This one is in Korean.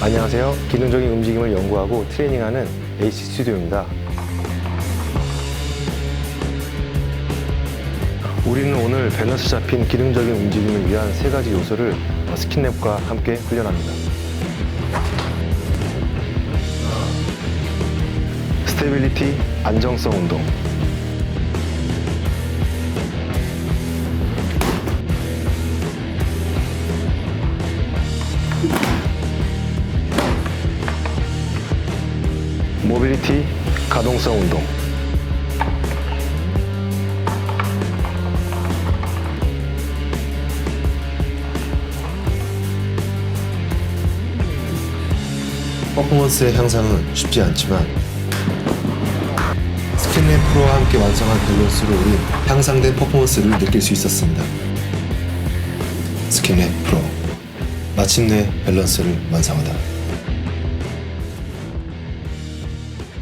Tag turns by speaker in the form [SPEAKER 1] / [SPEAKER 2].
[SPEAKER 1] 안녕하세요. 기능적인 움직임을 연구하고 트레이닝하는 AC 스튜디오입니다. 우리는 오늘 밸런스 잡힌 기능적인 움직임을 위한 세 가지 요소를 스킨랩과 함께 훈련합니다. 스테빌리티, 안정성 운동. 모빌리티, 가동성 운동.
[SPEAKER 2] 퍼포먼스의 향상은 쉽지 않지만 스킨랩 프로와 함께 완성한 밸런스로 우리 향상된 퍼포먼스를 느낄 수 있었습니다. 스킨랩 프로 마침내 밸런스를 완성하다.